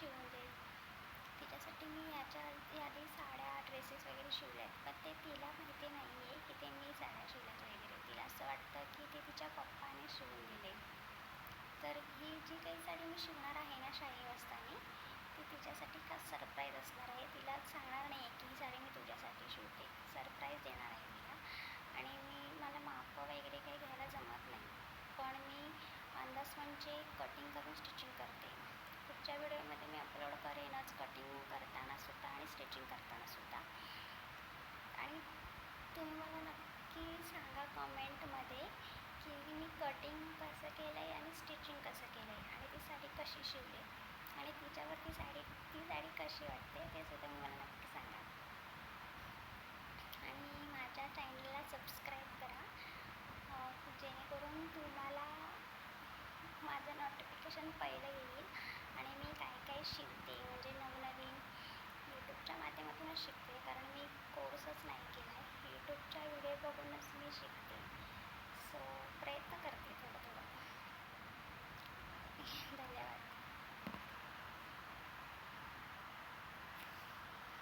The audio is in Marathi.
शिवून देईल तिच्यासाठी मी याच्या याआधी साड्या ड्रेसेस वगैरे शिवले आहेत. पण ते तिला माहिती नाही आहे की ते मी साड्या शिवल्यात वगैरे. तिला असं वाटतं की ते तिच्या पप्पाने शिवून दिले. तर ही जी काही साडी मी शिवणार आहे ना शाही वस्तानी ती तिच्यासाठी का सरप्राईज असणार आहे. तिला सांगणार नाही आहे की ही साडी मी तुझ्यासाठी शिवते. सरप्राईज देणार आहे तिला. आणि मी मला माप वगैरे काही घ्यायला जमत नाही. पण मी अंदाज म्हणजे कटिंग करून स्टिचिंग करते. पुढच्या व्हिडिओमध्ये स्टिचिंग करताना सुद्धा. आणि तुम्ही मला नक्की सांगा कमेंटमध्ये की मी कटिंग कसं केलं आहे आणि स्टिचिंग कसं केलं आहे आणि ती साडी कशी शिवली आणि तिच्यावर ती साडी ती साडी कशी वाटते ते सुद्धा मला नक्की सांगा. आणि माझ्या चॅनलला सबस्क्राईब करा जेणेकरून तुम्हाला माझं नोटिफिकेशन पहिलं येईल आणि मी काय काय शिवते